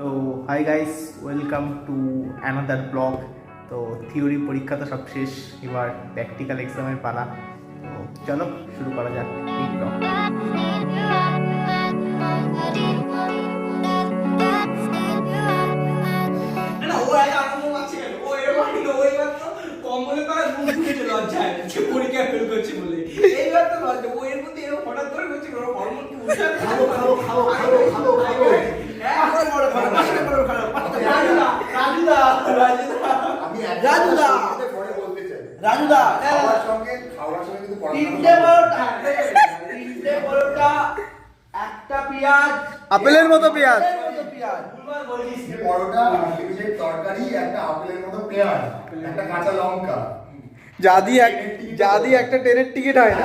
তো hi guys welcome to another blog তো theory পরীক্ষা তো সব শেষ এবার প্র্যাকটিক্যাল এক্সামের পালা। তো চলো শুরু করা যাক এই ব্লগ পরীক্ষায় fail করছে বলে। এইবার তো লজ্জা, মধ্যে এরকম হঠাৎ করে করছে, ওর হরমোন কি? উঠে আসছে? খাব, খাব, খাব, খাব, খাব, খাব। রাজুদা, রাজুদা, তিনটে পরোটা, তিনটে পরোটা, একটা পেঁয়াজ। আপেলের মতো পেঁয়াজ। পরোটা তরকারি একটা আপেলের মতো পেঁয়াজ। একটা কাঁচা লঙ্কা যা দিয়ে এক যা দিয়ে একটা ট্রেনের টিকিট হয় না।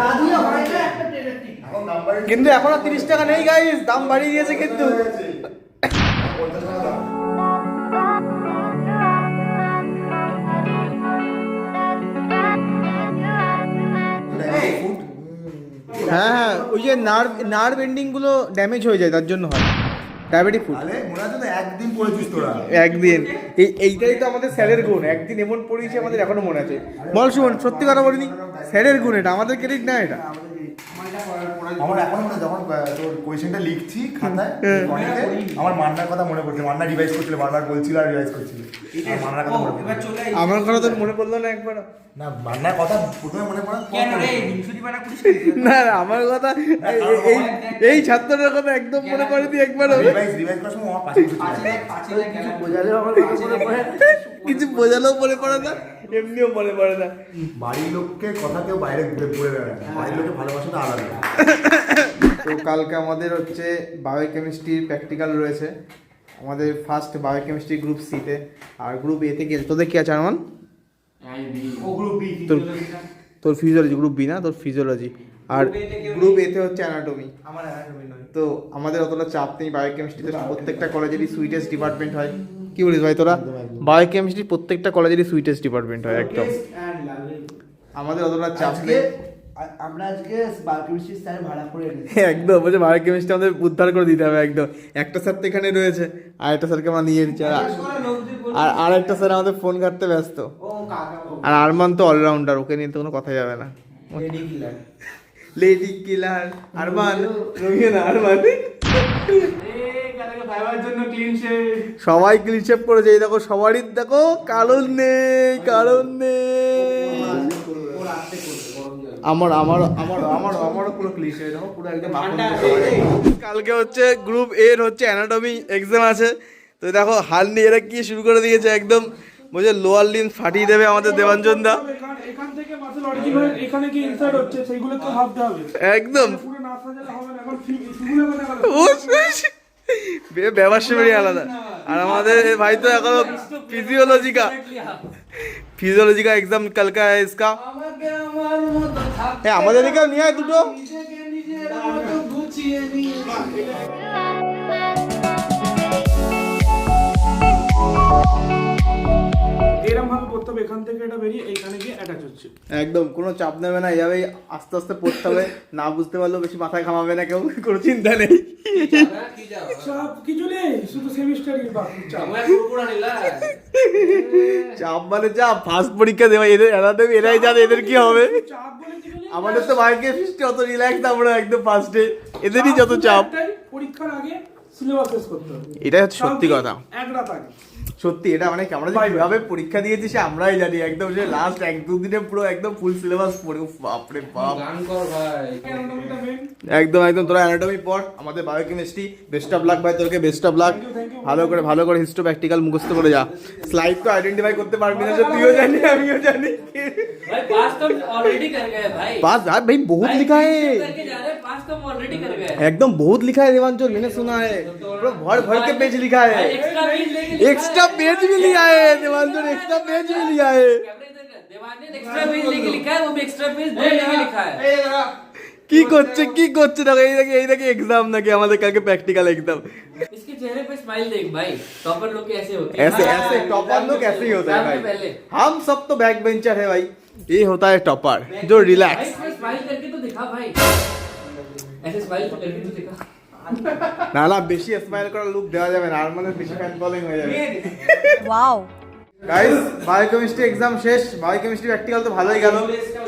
কিন্তু এখন আর তিরিশ টাকা নেই গাইস দাম বাড়িয়ে দিয়েছে কিন্তু। হ্যাঁ হ্যাঁ ওই যে নার্ভ নার্ভ এন্ডিংগুলো ড্যামেজ হয়ে যায় তার জন্য হয়। ডায়াবেটিক ফুড মনে আছে তো একদিন পড়েছিস তোরা। একদিন। এই এইটাই তো আমাদের স্যারের গুণ। একদিন এমন পড়িয়েছে আমাদের এখনও মনে আছে। বল সুমন সত্যি কথা বলিনি? স্যারের গুণ এটা আমাদের ক্রেডিট না এটা? আমার এখন মনে যখন তোর কোয়েশ্চেনটা লিখছি খাতায়। আমার মান্নার কথা মনে পড়ছে মান্না রিভাইজ করছিল বারবার বলছিল আর রিভাইজ করছিল। মান্নার কথা মনে এবার পড়ছে চলে আই। আমার কথা তো মনে পড়ল না একবার না মান্নার কথা প্রথমে মনে পড়ে কেন রে হিংসুটিপানা করিস কেন? না না আমার কথা এই- ছাত্রটার কথা একদম মনে পড়ে দি একবার রিভাইজ রিভাইজ করার সময় আমার পাশে বসে ছিল। পাঁচিলে পাঁচিলে কিছু বোঝালেও আমার মনে কিছু বোঝালেও মনে পড়ে না। এমনিও মনে পড়ে না। বাড়ির লোককে কথা কেউ বাইরে ঘুরে ঘুরে বেড়ায় বাড়ির লোকের ভালোবাসাটা আলাদা। তো কালকে আমাদের হচ্ছে বায়োকেমিস্ট্রির প্র্যাকটিক্যাল রয়েছে। আমাদের ফার্স্ট বায়োকেমিস্ট্রি গ্রুপ সিতে আর গ্রুপ এতে গেছে তোদের কি আছে আরমান? গ্রুপ বি তোর তোর ফিজিওলজি গ্রুপ বি না? তোর ফিজিওলজি আর গ্রুপ এতে হচ্ছে অ্যানাটমি আমার anatomy নয়। তো আমাদের অতটা চাপ নেই বায়োকেমিস্ট্রিতে প্রত্যেকটা কলেজেরই সুইটেস্ট ডিপার্টমেন্ট হয়। কি বলিস ভাই তোরা? বায়োকেমিস্ট্রি প্রত্যেকটা কলেজেরই সুইটেস্ট ডিপার্টমেন্ট হয় একদম। আমাদের অতটা চাপ নেই। আমরা আজকে বায়োকেমিস্ট্রি স্যার ভাড়া করে একদম। বলছে বায়োকেমিস্ট্রি আমাদের উদ্ধার করে দিতে হবে একদম। একটা স্যার তো এখানে রয়েছে আর একটা স্যারকে আমরা নিয়ে নিচ্ছি আর। আর একটা স্যার আমাদের ফোন ঘাটতে ব্যস্ত। আর আরমান তো অলরাউন্ডার ওকে নিয়ে তো কোনো কথা যাবে না। লেডি কিলার আরমান রোমিও না আরমান। সবাই ক্লিন শেপ করেছে এই দেখো সবারই দেখো কারণ নেই কারণ নেই। আমার আমার আমার আমার আমারও পুরো ক্লিন শেপ দেখো পুরো একদম কালকে হচ্ছে গ্রুপ এর হচ্ছে অ্যানাটমি এক্সাম আছে। তো দেখো হাল নিয়ে এরা কি শুরু করে দিয়েছে একদম বলছে লোয়ার লিন ফাটিয়ে দেবে আমাদের দেবাঞ্জন দা। এখান- এখান থেকে মাসেল অরিজিনাল এখানে কি ইনসার্ট হচ্ছে সেইগুলো তো ভাবতে হবে একদম ব্যবসায় আলাদা। আর আমাদের ভাই তো এখন ফিজিওলজিকা ফিজিওলজিকা এক্সাম কালকা ইসকা। হ্যাঁ আমাদের এদিকে নিয়ে দুটো। এরম ভাবে করতে হবে এখান থেকে এটা বেরিয়ে এইখানে গিয়ে অ্যাটাচ হচ্ছে। একদম কোনো চাপ নেবে না এইভাবেই আস্তে আস্তে পড়তে হবে না বুঝতে পারলেও বেশি মাথায় ঘামাবে না কেউ কোনো চিন্তা নেই। সব কিছু নেই শুধু সেমিস্টারই বাকি চাপ। চাপ মানে চাপ ফার্স্ট পরীক্ষা দেওয়া এদের এরা দেবে এরাই জানে এদের কি হবে। চাপ আমাদের তো ভাগ্যে ফিস্টে অত রিল্যাক্স আমরা একদম ফার্স্টে এদেরই যত চাপ। পরীক্ষার আগে সিলেবাস শেষ করতে হবে। এটাই হচ্ছে সত্যি কথা। এক রাত আগে। সত্যি এটা মানে আমরা যে Bye bye. কিভাবে পরীক্ষা দিয়েছি সে আমরাই জানি একদম সে লাস্ট এক দু দিনে পুরো একদম ফুল সিলেবাস পড়ে উফ, বাপরে বাপ অ্যানাটমিটা মেন একদম একদম তোরা অ্যানাটমি পড় আমাদের বায়োকেমিস্ট্রি বেস্ট অফ লাক ভাই তোকে best of luck Thank you, thank you. ভালো করে ভালো করে হিস্টো প্র্যাকটিক্যাল মুখস্থ করে যা স্লাইড তো আইডেন্টিফাই করতে পারবি না যে তুইও জানি আমিও জানি भाई पास तो ऑलरेडी कर गए भाई पास यार भाई बहुत भाई, लिखा है picture करके जा रहे हैं, पास तो हम ऑलरेडी कर गए एकदम बहुत लिखा है देवांचल मैंने सुना है पूरा भर भर के पेज लिखा भाई है एक्स्ट्रा पेज लेके लिखा एक्स्ट्रा है। पेज भी लिया है देवांचल एक्स्ट्रा पेज भी लिया है कैमरे इधर कर। देवान ने एक्स्ट्रा पेज लेके लिखा है वो भी एक्स्ट्रा पेज दो लेके लिखा है এই দাঁড়া। কি করছে কি করছে দেখো এই দেখে এই দেখে এক্সাম নাকি আমাদের কালকে প্র্যাকটিক্যাল এক্সাম इसके चेहरे पे स्माइल देख भाई टॉपर लोग के ऐसे होते हैं ऐसे ऐसे टॉपर लोग ऐसे ही होता है एग्जाम से भाई पहले हम सब तो बैक बेंचर है भाई ये होता है टॉपर जो भाई रिलैक्स इसमें स्माइल करके तो दिखा भाई ऐसे स्माइल करके तो दिखा না না বেশি স্মাইল করার লুক দেওয়া যাবে না আর মানে বেশি ফ্যান ফলোইং হয়ে যাবে। Wow. গাইস বায়োকেমিস্ট্রি এক্সাম শেষ বায়োকেমিস্ট্রি প্র্যাকটিক্যাল তো ভালোই গেল।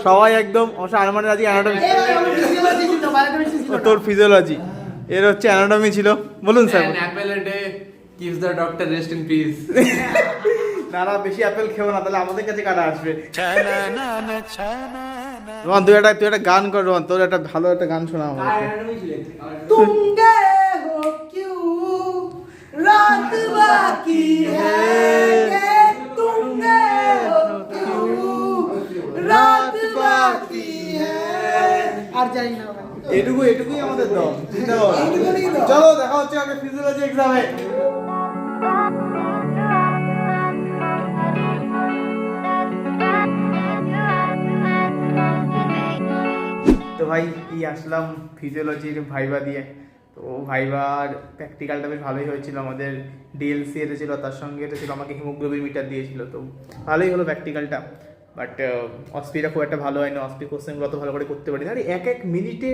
সবাই একদম অবশ্য আরমানের আজকে অ্যানাটমি তোর ফিজিওলজি এর হচ্ছে অ্যানাটমি ছিল। বলুন sir apple a day keeps the doctor rest in না না বেশি অ্যাপেল খেও না তাহলে আমাদের কাছে কাটা আসবে? রোহন তুই একটা তুই একটা গান কর রোহন তোর একটা ভালো একটা গান শোনা আমার তুঙ্গে হো কিউ রাত বাকি তুঙ্গে হো কিউ রাত বাকি হে আর না এটুকু এটুকুই আমাদের দম চলো দেখা হচ্ছে আগে ফিজিওলজি এক্সামে ভাই এই আসলাম ফিজিওলজির ভাইবা দিয়ে। তো ভাইবার প্র্যাকটিক্যালটা বেশ ভালোই হয়েছিল। আমাদের ডিএলসি এটা ছিল, তার সঙ্গে এটা ছিল, আমাকে হিমোগ্লোবিন মিটার দিয়েছিল। তো ভালোই হলো প্র্যাকটিক্যালটা বাট অস্পিটা খুব একটা ভালো হয় না অস্পি কোশ্চেনগুলো অত ভালো করে করতে পারি না আর এক এক মিনিটে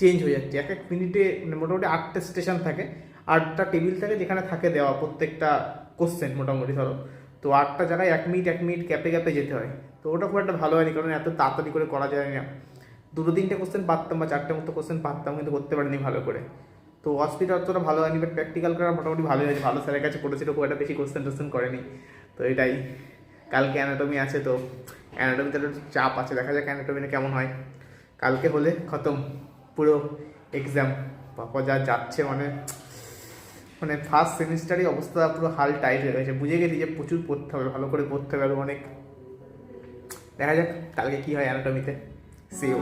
চেঞ্জ হয়ে যাচ্ছে। এক এক মিনিটে মানে মোটামুটি আটটা স্টেশন থাকে। আটটা টেবিল থাকে যেখানে থাকে দেওয়া প্রত্যেকটা কোশ্চেন মোটামুটি, ধরো। তো আটটা জায়গায় এক মিনিট এক মিনিট ক্যাপে ক্যাপে যেতে হয়। তো ওটা খুব একটা ভালো হয়নি, কারণ এত তাড়াতাড়ি করে করা যায় না। দুটো তিনটে কোশ্চেন পারতাম বা চারটে মতো কোশ্চেন পারতাম, কিন্তু করতে পারিনি ভালো করে। তো হসপিটাল অতটা ভালো হয়নি বাট প্র্যাকটিক্যাল করা মোটামুটি ভালোই হয়েছে। ভালো স্যারের কাছে করেছিল খুব একটা বেশি কোশ্চেন টোশ্চেন করেনি। তো এটাই। কালকে অ্যানাটমি আছে তো অ্যানাটমিতে একটু চাপ আছে। দেখা যাক অ্যানাটমিটা কেমন হয়। কালকে হলে খতম। পুরো এক্সাম বাবা, যা যাচ্ছে মানে মানে ফার্স্ট সেমিস্টারই অবস্থা পুরো হাল টাইট হয়ে গেছে। বুঝে গেছি যে প্রচুর পড়তে হবে, ভালো করে পড়তে হবে আরও অনেক। দেখা যাক কালকে কী হয় অ্যানাটমিতে সেও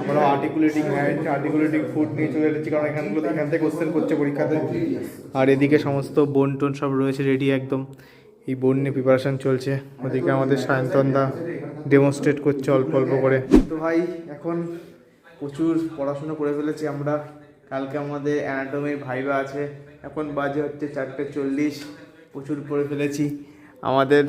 আমরা আর্টিকুলেটিং হ্যান্ড আর্টিকুলেটিং ফুড নিয়ে চলে এসেছি কারণ এখানগুলো এখান থেকে কোশ্চেন করছে পরীক্ষাতে। আর এদিকে সমস্ত বোন টোন সব রয়েছে রেডি একদম। এই বোন নিয়ে প্রিপারেশন চলছে। ওদিকে আমাদের সায়ন্তনদা ডেমনস্ট্রেট করছে অল্প অল্প করে। তো ভাই এখন প্রচুর পড়াশোনা করে ফেলেছি আমরা। কালকে আমাদের অ্যানাটমির ভাইবা আছে। এখন বাজে হচ্ছে চারটে চল্লিশ। প্রচুর পড়ে ফেলেছি। আমাদের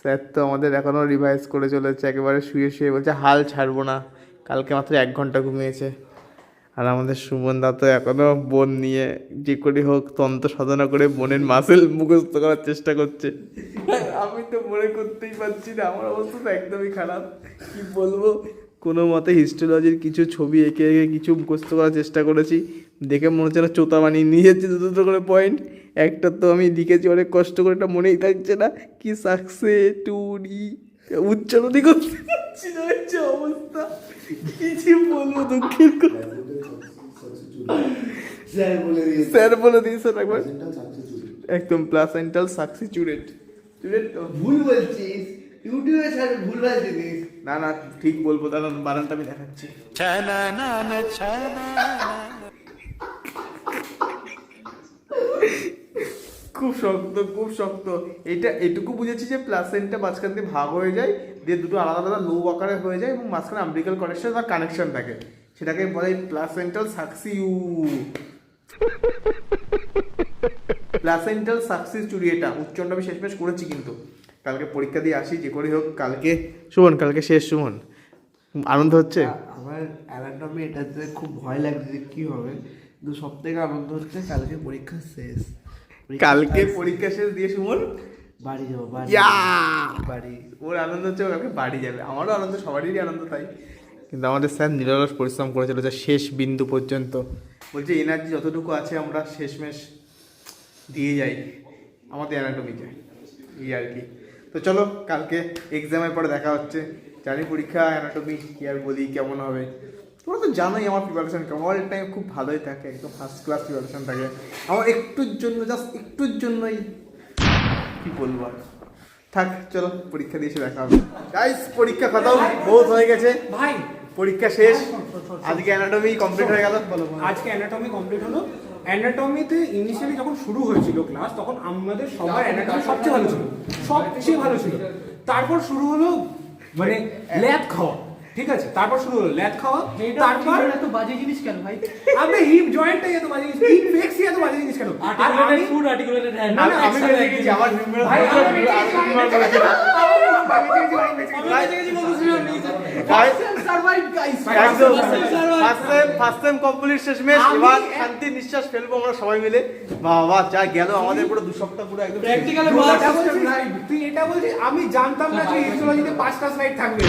স্যার তো আমাদের এখনও রিভাইজ করে চলেছে। একেবারে শুয়ে শুয়ে বলছে, হাল ছাড়বো না। কালকে মাত্র এক ঘণ্টা ঘুমিয়েছে। আর আমাদের সুমন দা তো এখনও বোন নিয়ে যে করে হোক, তন্ত্র সাধনা করে বোনের মাসেল মুখস্থ করার চেষ্টা করছে। আমি তো মনে করতেই পারছি না। আমার অবস্থা তো একদমই খারাপ। কি বলব? কোনো মতে হিস্টোলজির কিছু ছবি এঁকে এঁকে কিছু মুখস্থ করার চেষ্টা করেছি। দেখে মনে হচ্ছে না চোতা বানিয়ে নিয়ে যাচ্ছি দুটো দুটো করে পয়েন্ট একটা তো আমি লিখেছি অনেক কষ্ট করে, এটা মনেই থাকছে না। কি সাকসে টুরি উচ্চারণই করতে পারছি না হচ্ছে অবস্থা। কিছু বলব দুঃখের স্যার বলে দিয়েছে একবার। একদম প্লাসেন্টাল সাকসি চুরেট চুরেট ভুল বলছিস। ইউটিউবে স্যার ভুল দিদিস না না, ঠিক বলব দাঁড়ান বানানটা আমি দেখাচ্ছি। খুব শক্ত খুব শক্ত। এটা এটুকু বুঝেছি যে প্লাসেন্টটা মাঝখান দিয়ে ভাগ হয়ে যায়, দিয়ে দুটো আলাদা আলাদা লো আকারে হয়ে যায় এবং মাঝখানে আম্বিকাল কানেকশন বা কানেকশন থাকে। সেটাকে বলে প্লাসেন্টাল সাকসিউ প্লাসেন্টাল সাকসিস চুরি এটা উচ্চারণ আমি শেষমেশ করেছি কিন্তু। কালকে পরীক্ষা দিয়ে আসি যে করে হোক কালকে সুমন কালকে শেষ সুমন। আনন্দ হচ্ছে? আমার অ্যানাটমি এটাতে খুব ভয় লাগছে যে কি হবে। কিন্তু সব থেকে আনন্দ হচ্ছে কালকে পরীক্ষা শেষ। কালকে পরীক্ষা শেষ দিয়ে সুমন? বাড়ি যাব বাড়ি বাড়ি। ওর আনন্দ হচ্ছে কালকে বাড়ি যাবে। আমারও আনন্দ সবারই আনন্দ তাই। কিন্তু আমাদের স্যার নিরলস পরিশ্রম করে যে শেষ বিন্দু পর্যন্ত। বলছে এনার্জি যতটুকু আছে আমরা শেষমেশ দিয়ে যাই। আমাদের অ্যানাটমি যায় এই আর কি। তো চলো কালকে এক্সামের পরে দেখা হচ্ছে। জানি পরীক্ষা অ্যানাটমি কি আর বলি কেমন হবে? তোমরা তো জানোই আমার প্রিপারেশন কেমন। অল টাইম খুব ভালোই থাকে একদম ফার্স্ট ক্লাস প্রিপারেশন থাকে। আমার একটুর জন্য জাস্ট একটুর জন্যই কি বলব আর? থাক চলো পরীক্ষা দিয়ে এসে দেখা হবে। গাইস পরীক্ষা খতম বহুত হয়ে গেছে। ভাই পরীক্ষা শেষ। আজকে অ্যানাটমি কমপ্লিট হয়ে গেল। আজকে অ্যানাটমি কমপ্লিট হলো। অ্যানাটমিতে ইনিশিয়ালি যখন শুরু হয়েছিল ক্লাস তখন আমাদের সবার অ্যানাটমি সবচেয়ে ভালো ছিল। সবচেয়ে ভালো ছিল। তারপর শুরু হলো মানে ল্যাব খাওয়া। ঠিক আছে? তারপর শুরু হলো ল্যাদ খাওয়া। তারপর এত বাজে জিনিস কেন ভাই? আপনি হিপ জয়েন্টটাই এত বাজে জিনিস। হিপ ফ্লেক্সি এত বাজে জিনিস কেন? আর আমি ফুড আর্টিকুলেটেড হ্যান্ড না, না, আমি বেঁচে গেছি আমার ভাই, আমি বেঁচে গেছি, আমি বেঁচে গেছি। ফার্স্ট টাইম কমপ্লিট শেষমেশ। আমি- এবার শান্তি নিঃশ্বাস ফেলব আমরা সবাই মিলে। বাবা যা গেল আমাদের পুরো দু সপ্তাহ পুরো একদম তুই এটা বলছিস আমি জানতাম না যে পাঁচটা স্লাইড থাকবে।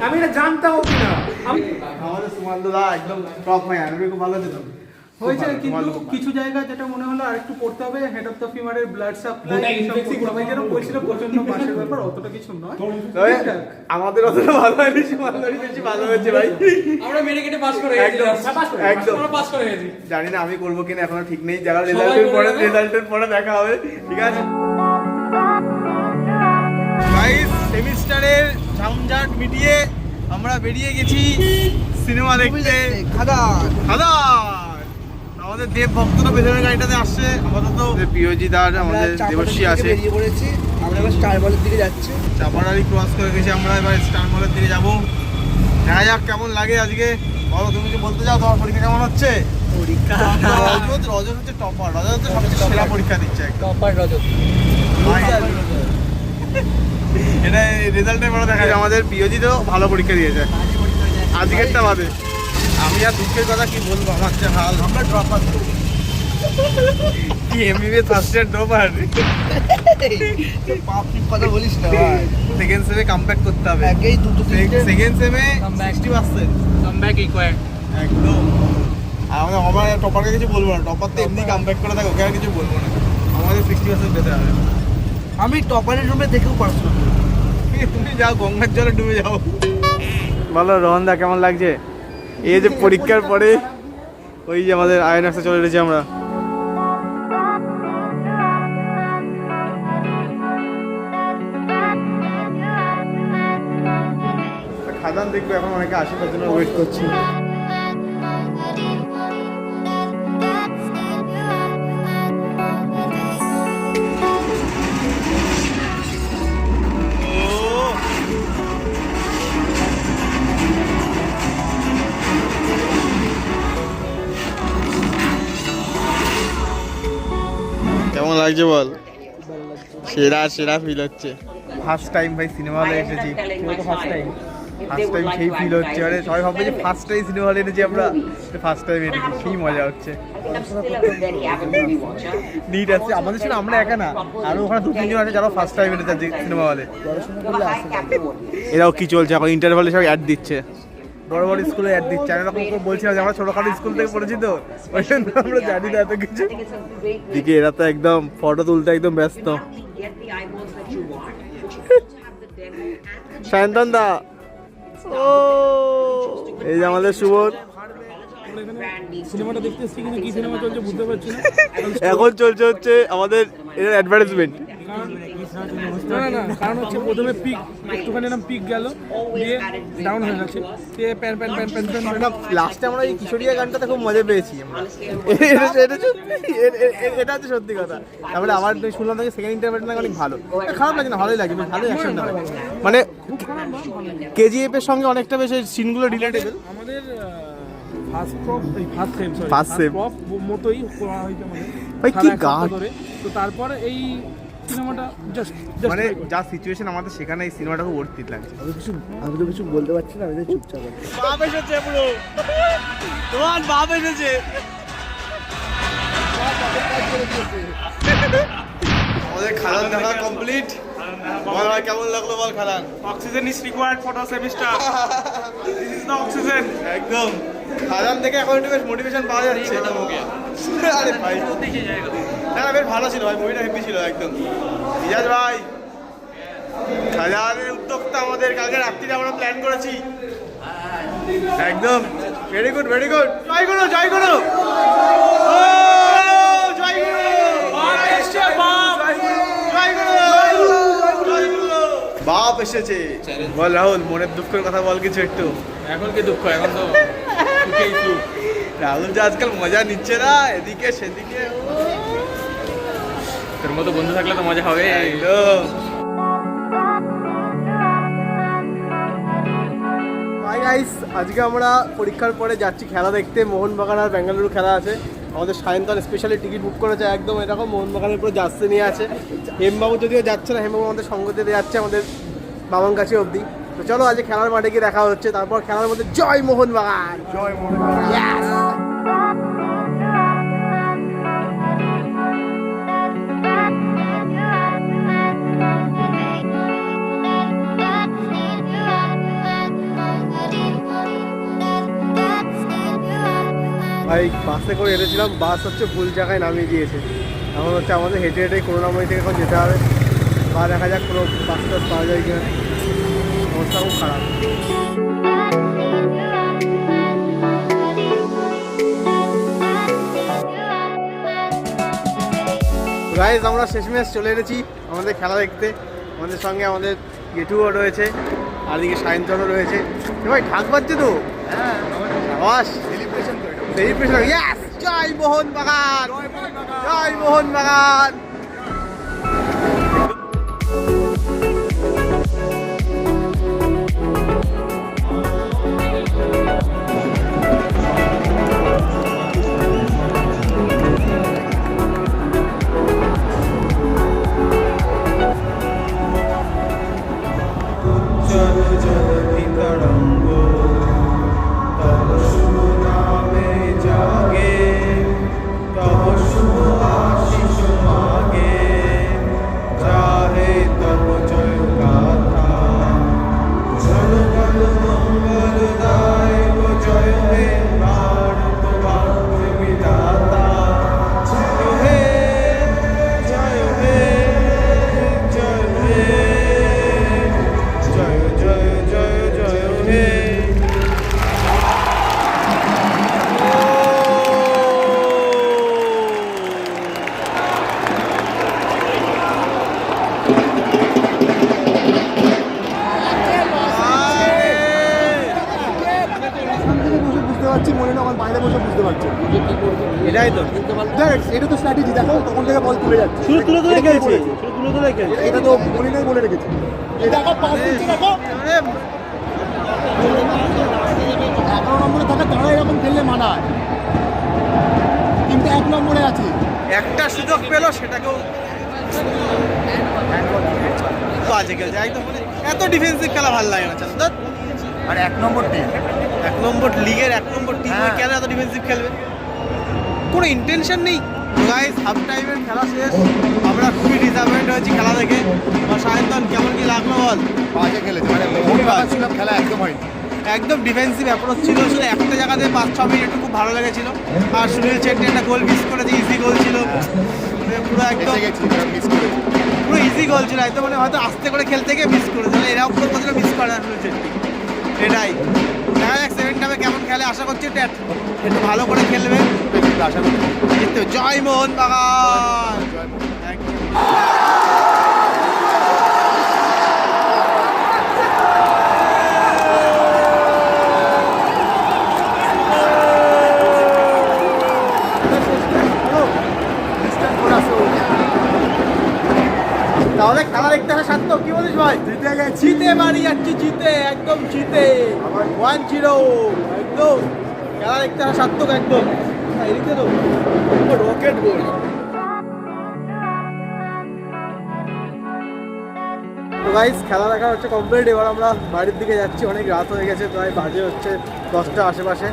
আমি এটা জানতাম আমি আমাদের সুমান্দা একদম টপ ভাই আমি খুব ভালো যেতাম হয়েছে কিন্তু কিছু জায়গা যেটা মনে হলো আরেকটু পড়তে হবে হেড অফ দ্য ফিমারের ব্লাড সাপ্লাই গোটা এইসব infection সবাই যেন বলছিল প্রচণ্ড মাসের ব্যাপার অতটা কিছু নয়। আমাদের অতটা ভালো হয়নি বেশি ভালো হয়েছে ভাই। আমরা মেডিকেটে পাস করে গেছি একদম একদম। পাস করে গেছি। জানি না আমি করব কিনা এখনও ঠিক নেই যারা রেজাল্টের পরে রেজাল্টের পরে দেখা হবে ঠিক আছে? গাইস সেমিস্টারের ঝামঝাট মিটিয়ে আমরা বেরিয়ে গেছি সিনেমা দেখতে। খাদান। খাদান! আমাদের দেব ভক্তরা পেছনের গাড়িটাতে আসছে। আপাতত পিওজি দার আমাদের দেবশ্রী আছে। বেরিয়ে পড়েছি। আমরা এবার স্টার বলের দিকে যাচ্ছি। চাপাড়ারি ক্রস করে গেছি আমরা এবার স্টার মলের দিকে যাব। দেখা যাক কেমন লাগে আজকে। বলো তুমি কি বলতে চাও? তোমার পরীক্ষা কেমন হচ্ছে? পরীক্ষা। রজত রজত হচ্ছে টপার রজত হচ্ছে সবচেয়ে সেরা পরীক্ষা দিচ্ছে একদম। টপার রজত। এটা রেজাল্টের পরে দেখা যায়। আমাদের পিওজি তো ভালো পরীক্ষা দিয়েছে। আজকেরটা বাদে। আমি আর দুঃখের কথা কি বলব? আমার যে হাল আমরা ড্রপ কি এমবিবিএস ফার্স্ট ইয়ার ড্রপার কথা বলিস না সেকেন্ড সেমে কামব্যাক করতে হবে। একেই দুটো সেকেন্ড সেমে Comeback. Sixty percent comeback required একদম। আর আমাদের আমার টপারকে কিছু বলব না। টপার তো এমনি কামব্যাক করে থাকে ওকে আর কিছু বলব না। আমাদের সিক্সটি পার্সেন্ট পেতে হবে। আমি টপারের রুমে দেখেও করি। তুমি যাও গঙ্গার জলে ডুবে যাও। বলো রোহনদা কেমন লাগছে? এই যে পরীক্ষার পরে ওই যে আমাদের আয়নাক্সে চলে এসেছি আমরা। খাদান দেখব, এখন অনেকে আশীর্বাদ ওয়েট করছি। কেমন লাগছে বল? সেরা সেরা ফিল হচ্ছে। ফার্স্ট টাইম ভাই সিনেমা হলে এসেছি। ফার্স্ট টাইম ফার্স্ট টাইম সেই ফিল হচ্ছে। আরে সবাই ভাববে যে ফার্স্ট টাইম সিনেমা হলে এনেছি আমরা। ফার্স্ট টাইম এনেছি সেই মজা হচ্ছে। নিট আছে। আমাদের ছিল আমরা একা না। আরও ওখানে দু তিনজন আছে যারা ফার্স্ট টাইম এনেছে সিনেমা হলে এরাও কি চলছে? এখন ইন্টারভালে সব অ্যাড দিচ্ছে। বড় বড় স্কুলে অ্যাড দিচ্ছে। আমি এরকম করে বলছিলাম যে আমরা ছোটখাটো স্কুল থেকে পড়েছি তো। ওই জন্য আমরা জানি না এত কিছু। দিকে এরা তো একদম ফটো তুলতে একদম ব্যস্ত। সায়ন্তন দা। ও এই যে আমাদের সুবোধ। সিনেমাটা দেখতে এসেছি কিন্তু কি সিনেমা চলছে বুঝতে পারছি না। এখন চলছে হচ্ছে আমাদের এর অ্যাডভার্টাইজমেন্ট না না না। কারণ হচ্ছে প্রথমে পিক একটুখানি এরকম পিক গেল দিয়ে ডাউন হয়ে গেছে। দিয়ে pan pan pan pan pan লাস্টে আমরা এই কিশোরিয়া গানটাতে খুব মজা পেয়েছি আমরা। এটা- হচ্ছে সত্যি কথা। তারপরে আমার তো শুনলাম নাকি সেকেন্ড ইন্টারভেলটা নাকি অনেক ভালো। খারাপ লাগে না ভালোই লাগে ভালোই অ্যাকশন মানে কেজিএফ এর সঙ্গে অনেকটা বেশ সিনগুলো রিলেটেবল আমাদের ফার্স্ট মতোই করা হয়েছে আমাদের ভাই, কি গান। তো তারপরে এই সিনেমাটা জাস্ট মানে যা সিচুয়েশন আমাদের সেখানে এই সিনেমাটা খুব অর্থিত লাগছে। আমি কিছু আমি তো কিছু বলতে পারছি না আমি তো চুপচাপ আছি। বাপ এসেছে পুরো। তোমার বাপ এসেছে। আমাদের খালান দেখা কমপ্লিট বল ভাই কেমন লাগল বল খালান? Oxygen is required for semester this is the oxygen একদম। খালান থেকে এখন একটু বেশ মোটিভেশন পাওয়া যাচ্ছে। আরে ভাই। না না বেশ ভালো ছিল ভাই মুভিটা হেপি ছিল একদম। ইজাজ ভাই খাজানের উদ্যোক্তা আমাদের কালকে রাত্রিরে আমরা প্ল্যান করেছি। একদম ভেরি গুড ভেরি গুড জয় করো জয় করো জয় জয় করো জয় করো। বাপ এসেছে। বল রাহুল মনের দুঃখের কথা বল কিছু একটু। এখন কি দুঃখ? এখন তো রাহুল যে আজকাল মজা নিচ্ছে না এদিকে সেদিকে ও, তোর মতো বন্ধু থাকলে তো মজা হবে ভাই গাইস আজকে আমরা পরীক্ষার পরে যাচ্ছি খেলা দেখতে। মোহনবাগান আর বেঙ্গালুরু খেলা আছে। আমাদের সায়ন্তন স্পেশালি টিকিট বুক করেছে একদম। এরকম মোহনবাগানের পুরো যাচ্ছে নিয়ে আছে। হেমবাবু যদিও যাচ্ছে না হেমবাবু আমাদের সঙ্গ দিতে যাচ্ছে আমাদের বাবান কাছে অবধি। তো চলো আজকে খেলার মাঠে গিয়ে দেখা হচ্ছে। তারপর খেলার মধ্যে জয় মোহনবাগান। জয় মোহন ভাই বাসে করে এসেছিলাম বাস হচ্ছে ভুল জায়গায় নামিয়ে দিয়েছে। এখন হচ্ছে আমাদের হেঁটে হেঁটে করোনাময়ী থেকে এখন যেতে হবে। বা দেখা যাক কোনো বাস টাস পাওয়া যায় কিনা। অবস্থা খুব খারাপ। গাইজ আমরা শেষমেশ চলে এসেছি আমাদের খেলা দেখতে। আমাদের সঙ্গে আমাদের গেটুও রয়েছে আর দিকে সায়ন্তনও রয়েছে। ভাই ঢাক বাজছে তো? হ্যাঁ সেলিব্রেশন সেলিব্রেশন ইয়াস জয় মোহন বাগান! জয় মোহন বাগান! স্ট্র্যাটেজি দেখো তখন থেকে বল তুলে যাচ্ছে। শুধু তুলে তুলে খেলছে? শুধু তুলে তুলে খেলছে? এটা তো মনে নেই বলে রেখেছে। দেখো পাস দিচ্ছে দেখো। এগারো নম্বরে থাকা তারা এরকম খেললে মানায়। কিন্তু এক নম্বরে আছে। একটা সুযোগ পেল সেটাকেও বাজে খেলছে। একদম মানে এত ডিফেন্সিভ খেলা ভালো লাগে না চাল আর এক নম্বর টিম এক নম্বর লিগের এক নম্বর টিম হ্যাঁ। কেন এত ডিফেন্সিভ খেলবে? কোনো ইন্টেনশন নেই। গাইস হাফ টাইমের খেলা শেষ। আমরা খুবই ডিসঅ্যাপয়েন্ট হয়েছি খেলা দেখে। সায়ন্তন কেমন কি লাগল বল? খেলেছে মানে খেলা একদম হয়নি। একদম ডিফেন্সিভ অ্যাপ্রোচ ছিল। শুধু একটা জায়গাতে পাঁচ ছ মিনিট একটু খুব ভালো লেগেছিল। আর সুনীল চেট্টি একটা গোল মিস করেছে ইজি গোল ছিল। মানে পুরো একদম পুরো ইজি গোল ছিল। একদম মানে হয়তো আস্তে করে খেলতে গিয়ে মিস করেছে। এরাও কথা মিস করে না সুনীল চেট্টি এটাই। দেখা যাক সেভেন কেমন খেলে? আশা করছি একটু একটু ভালো করে খেলবে। আশা করি জিততে হবে। জয় মোহন বাগান তাহলে খেলা দেখতে আসা সার্থক কি বলিস ভাই? জিতে গেছে। জিতে বাড়ি যাচ্ছি জিতে একদম জিতে। ওয়ান জিরো একদম। খেলা দেখতে আসা সার্থক একদম। এদিকে তো। রকেট গোল গাইস খেলা দেখা হচ্ছে কমপ্লিট এবার আমরা বাড়ির দিকে যাচ্ছি অনেক রাত হয়ে গেছে প্রায় বাজে হচ্ছে দশটা আশেপাশে।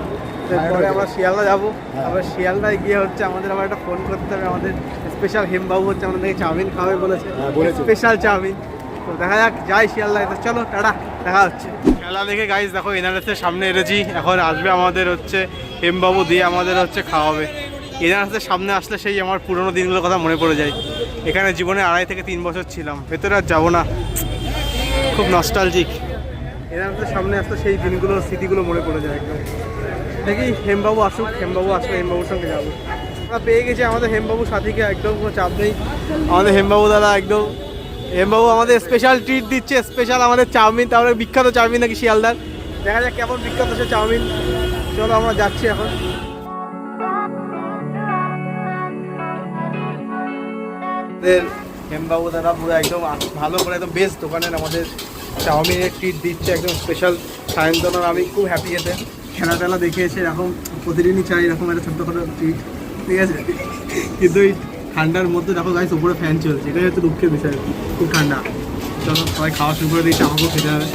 তারপরে আমরা শিয়ালদা যাব। আবার শিয়ালদায় গিয়ে হচ্ছে আমাদের আবার একটা ফোন করতে হবে আমাদের স্পেশাল হেমবাবু হচ্ছে আমাদেরকে চাউমিন খাওয়াবে বলেছে। হ্যাঁ, স্পেশাল চাউমিন। তো দেখা যাক যাই শিয়ালদায়। তো চলো টাটা দেখা হচ্ছে। খেলা দেখে গাইস দেখো এনআরএসের সামনে এসেছি এখন আসবে আমাদের হচ্ছে হেমবাবু দিয়ে আমাদের হচ্ছে খাওয়াবে। এনআরএসের সামনে আসলে সেই আমার পুরনো দিনগুলোর কথা মনে পড়ে যায়। এখানে জীবনে আড়াই থেকে তিন বছর ছিলাম। ভেতরে আর যাব না। খুব নস্টালজিক এনআরএসের সামনে আসলে সেই দিনগুলোর স্মৃতিগুলো মনে পড়ে যায় একদম। দেখি, হেমবাবু আসুক, হেমবাবু আসলে হেমবাবুর সঙ্গে যাব। আমরা পেয়ে গেছি আমাদের হেমবাবু সাথীকে, একদম কোনো চাপ নেই। আমাদের হেমবাবু দাদা, একদম। হেমবাবু আমাদের স্পেশাল ট্রিট দিচ্ছে স্পেশাল আমাদের চাউমিন তারপরে বিখ্যাত চাউমিন নাকি শিয়ালদার? দেখা যাক কেমন বিখ্যাত সে চাউমিন। চলো আমরা যাচ্ছি এখন। আমাদের হেমবাবু দাদা পুরো একদম ভালো করে একদম বেস্ট দোকানের আমাদের চাউমিনের ট্রিট দিচ্ছে, একদম স্পেশাল সায়ন্তনার আমি খুব হ্যাপি এতে। খেলা টেলা দেখে এসে এরকম প্রতিদিনই চাই, এরকম একটা ছোট্টখাটো ট্রিট ঠিক আছে? কিন্তু এই ঠান্ডার মধ্যে দেখো গাইস উপরে ফ্যান চলছে। এটাই হচ্ছে দুঃখের বিষয়। খুব ঠান্ডা। চলো, সবাই খাওয়া শুরু করে দিয়েছে, আমাকেও খেতে হবে।